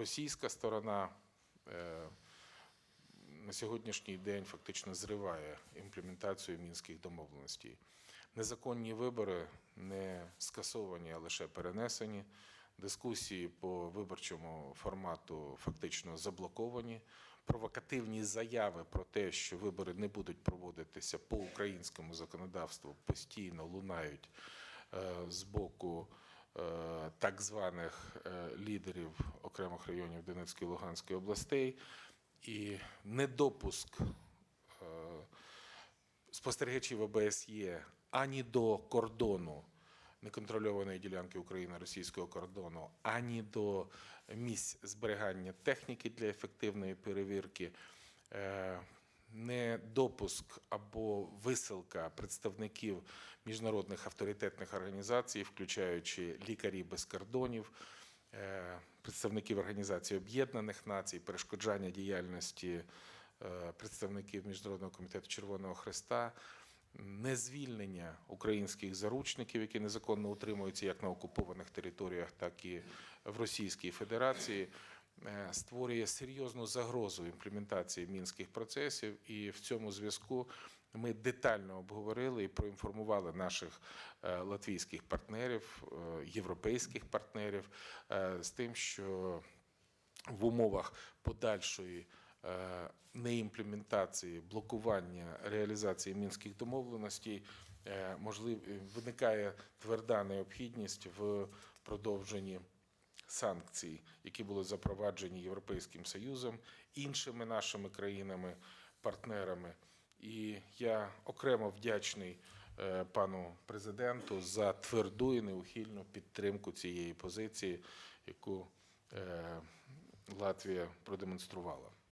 російська сторона е, на сьогоднішній день фактично зриває імплементацію мінських домовленостей. Незаконні вибори не скасовані, а лише перенесені. Дискусії по виборчому формату фактично заблоковані. Провокативні заяви про те, що вибори не будуть проводитися по українському законодавству, постійно лунають е, з боку так званих е, лідерів окремих районів Донецької і Луганської областей. І недопуск е, спостерігачів ОБСЄ ані до кордону неконтрольованої ділянки України російського кордону, ані до місць зберігання техніки для ефективної перевірки. Недопуск або висилка представників міжнародних авторитетних організацій, включаючи лікарі без кордонів, е, представників Організації Об'єднаних Націй, перешкоджання діяльності е, представників Міжнародного комітету Червоного Христа, незвільнення українських заручників, які незаконно утримуються як на окупованих територіях, так і в Російській Федерації. Е, Створює серйозну загрозу імплементації мінських процесів, і в цьому зв'язку ми детально обговорили і проінформували наших е, латвійських партнерів, е, європейських партнерів з тим, що в умовах подальшої неімплементації, блокування реалізації мінських домовленостей е, можлив, виникає тверда необхідність в продовженні санкцій, які були запроваджені Європейським Союзом, іншими нашими країнами, партнерами. І я окремо вдячний е, пану президенту за тверду і неухильну підтримку цієї позиції, яку е, Латвія продемонструвала.